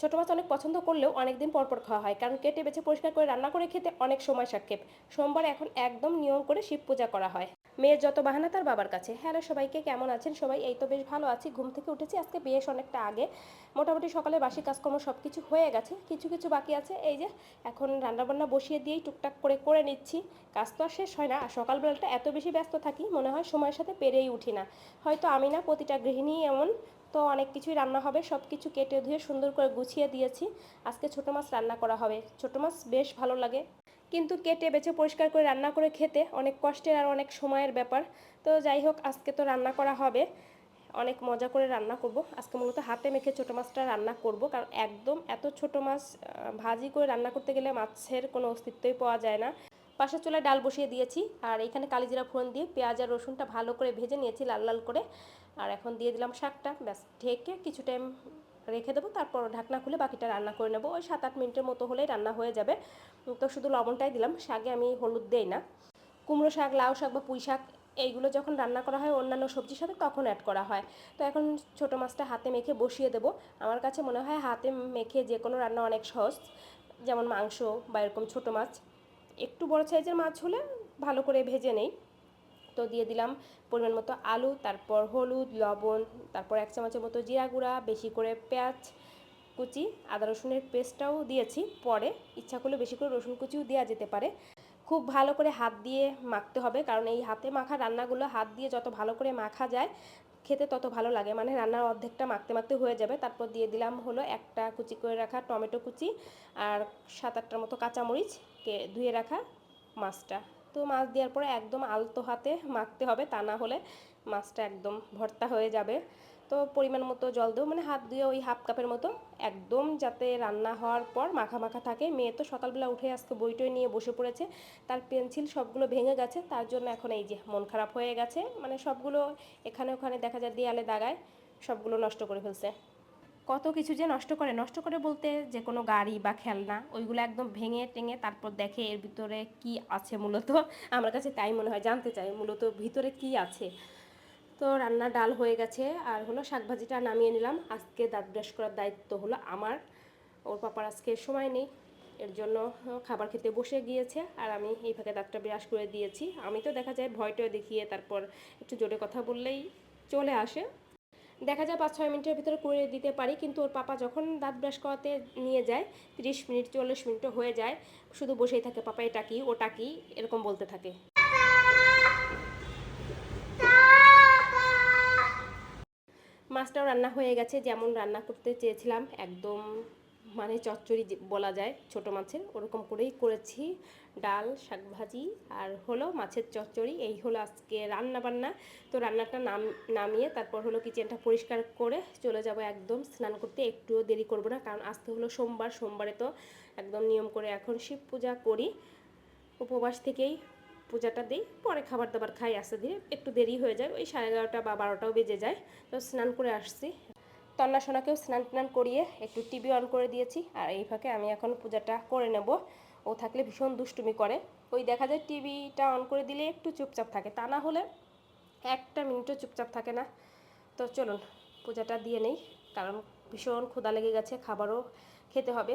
ছোটো মাছ অনেক পছন্দ করলেও অনেক দিন পর পর খাওয়া হয়, কারণ কেটে বেছে পরিষ্কার করে রান্না করে খেতে অনেক সময় সাক্ষেপ সোমবার এখন একদম নিয়ম করে শিব পূজা করা হয়। মেয়ের যত বাহানা তার বাবার কাছে। হ্যালো সবাইকে, কেমন আছেন সবাই? এই তো বেশ ভালো আছি, ঘুম থেকে উঠেছি, আজকে বেশ অনেকটা আগে। মোটামুটি সকালে বাসি কাজকর্ম সব কিছু হয়ে গেছে, কিছু কিছু বাকি আছে, এই যে এখন রান্নাবান্না বসিয়ে দিয়েই টুকটাক করে করে নিচ্ছি। কাজ তো আর শেষ হয় না, আর সকালবেলাটা এত বেশি ব্যস্ত থাকি, মনে হয় সময়ের সাথে পেরেই উঠি না। হয়তো আমি না প্রতিটা গৃহিণী এমন তো অনেক কিছুই রান্না হবে সব কিছু কেটে ধুয়ে সুন্দর করে গুছিয়ে দিয়েছি। আজকে ছোটো মাছ রান্না করা হবে। ছোটো মাছ বেশ ভালো লাগে। কিন্তু কেটে বেছে পরিষ্কার করে রান্না করে খেতে অনেক কষ্টের আর অনেক সময়ের ব্যাপার। তো যাই হোক, আজকে তো রান্না করা হবে। অনেক মজা করে রান্না করব। আজকে মূলত হাতে মেখে ছোটো মাছটা রান্না করব। কারণ একদম এত ছোট মাছ ভাজি করে রান্না করতে গেলে মাছের কোনো অস্তিত্বই পাওয়া যায় না। পাশের চুলায় ডাল বসিয়ে দিয়েছি। আর এখানে কালিজিরা ফোড়ন দিয়ে পেঁয়াজ আর রসুনটা ভালো করে ভেজে নিয়েছি লাল লাল করে। আর এখন দিয়ে দিলাম শাকটা, ব্যাস, ঢেকে কিছু টাইম রেখে দেবো, তারপর ঢাকনা খুলে বাকিটা রান্না করে নেব। ওই সাত আট মিনিটের মতো হলেই রান্না হয়ে যাবে। তো শুধু লবণটাই দিলাম, শাকে আমি হলুদ দেই না। কুমড়ো শাক, লাউ শাক বা পুঁই শাক, এইগুলো যখন রান্না করা হয় অন্যান্য সবজির সাথে তখন অ্যাড করা হয়। তো এখন ছোটো মাছটা হাতে মেখে বসিয়ে দেবো। আমার কাছে মনে হয় হাতে মেখে যে কোনো রান্না অনেক সহজ। যেমন মাংস বা এরকম ছোটো মাছ। একটু বড় সাইজের মাছ হলে ভালো করে ভেজে নেই। তো দিয়ে দিলাম পরিমাণ মতো আলু, তারপর হলুদ, লবণ, তারপর এক চামচের মতো জিরা গুঁড়া, বেশি করে পেঁয়াজ কুচি, আদা রসুনের পেস্টটাও দিয়েছি। পরে ইচ্ছা করলে বেশি করে রসুন কুচিও দেওয়া যেতে পারে। খুব ভালো করে হাত দিয়ে মাখতে হবে, কারণ এই হাতে মাখা রান্নাগুলো হাত দিয়ে যত ভালো করে মাখা যায় খেতে তত ভালো লাগে। মানে রান্নার অর্ধেকটা মাখতে মাখতে হয়ে যাবে। তারপর দিয়ে দিলাম হলো একটা কুচি করে রাখা টমেটো কুচি আর সাত আটটার মতো কাঁচামরিচকে ধুয়ে রাখা মাছটা। তো মাছ দেওয়ার পরে একদম আলতো হাতে মাখতে হবে। তা না হলে মাছটা একদম ভর্তা হয়ে যাবে। তো পরিমাণ মতো জল দেবো মানে হাত দিয়ে ওই হাফ কাপের মতো, একদম যাতে রান্না হওয়ার পর মাখা মাখা থাকে। মেয়ে তো সকালবেলা উঠে আজকে বইটই নিয়ে বসে পড়েছে, তার পেন্সিল সবগুলো ভেঙে গেছে, তার জন্য এখন এই যে মন খারাপ হয়ে গেছে মানে সবগুলো এখানে ওখানে দেখা যায় দেয়ালে দাগায়, সবগুলো নষ্ট করে ফেলছে। কত কিছু যে নষ্ট করে নষ্ট করে বলতে যে কোনো গাড়ি বা খেলনা, ওইগুলো একদম ভেঙে টেঙে তারপর দেখে এর ভিতরে কি আছে মূলত, আমার কাছে তাই মনে হয়, জানতে চাই মূলত ভিতরে কি আছে। তো রান্না ডাল হয়ে গেছে। আর হলো শাকভাজিটা নামিয়ে নিলাম। আজকে দাঁত ব্রাশ করার দায়িত্ব হলো আমার। ওর পাপার আজকে সময় নেই। এর জন্য খাবার খেতে বসে গিয়েছে। আর আমি এই ফাঁকে দাঁতটা ব্রাশ করে দিয়েছি। আমি তো দেখা যায় ভয়টয় দেখিয়ে তারপর একটু জোরে কথা বললেই চলে আসে। দেখা যায় পাঁচ, ছয় মিনিটের ভিতরে করে দিতে পারি। কিন্তু ওর পাপা যখন দাঁত ব্রাশ করাতে নিয়ে যায়, তিরিশ মিনিট, চল্লিশ মিনিটও হয়ে যায়। শুধু বসেই থাকে, পাপা, এটা কি? ওটা কি? এরকম বলতে থাকে। মাছটাও রান্না হয়ে গেছে, যেমন রান্না করতে চেয়েছিলাম, একদম মানে চচ্চড়ি বলা যায় ছোট মাছের, ওরকম করেই করেছি। ডাল, শাকভাজি আর হলো মাছের চচ্চড়ি, এই হলো আজকে রান্না বান্না। তো রান্নাটা নাম, নামিয়ে তারপর হলো কিচেনটা পরিষ্কার করে চলে যাব একদম স্নান করতে, একটুও দেরি করব না, কারণ আজকে হলো সোমবার, সোমবারে তো একদম নিয়ম করে এখন শিব পূজা করি। উপবাস থেকেই পূজাটা দিই, পরে খাবার দাবার খাই, আসতে ধীরে একটু দেরি হয়ে যায়, ওই সাড়ে এগারোটা বা বারোটাও বেজে যায়। তো স্নান করে আসছি। তন্না সোনাকেও স্নান টান করিয়ে একটু টিভি অন করে দিয়েছি, আর এই ফাঁকে আমি এখন পূজাটা করে নেব। ও থাকলে ভীষণ দুষ্টুমি করে। ওই দেখা যায় টিভিটা অন করে দিলে একটু চুপচাপ থাকে, তা না হলে একটা মিনিটও চুপচাপ থাকে না। তো চলুন, পূজাটা দিয়ে নেই, কারণ ভীষণ ক্ষুধা লেগে গেছে, খাবারও খেতে হবে।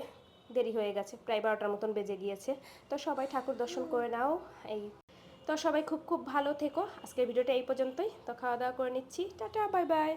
দেরি হয়ে গেছে, প্রায় বারোটার মতন বেজে গিয়েছে। তো সবাই ঠাকুর দর্শন করে নাও, এই তো সবাই খুব খুব ভালো থেকো। আজকের ভিডিওটা এই পর্যন্তই। তো খাওয়া দাওয়া করে নিচ্ছি। Tata, bye bye.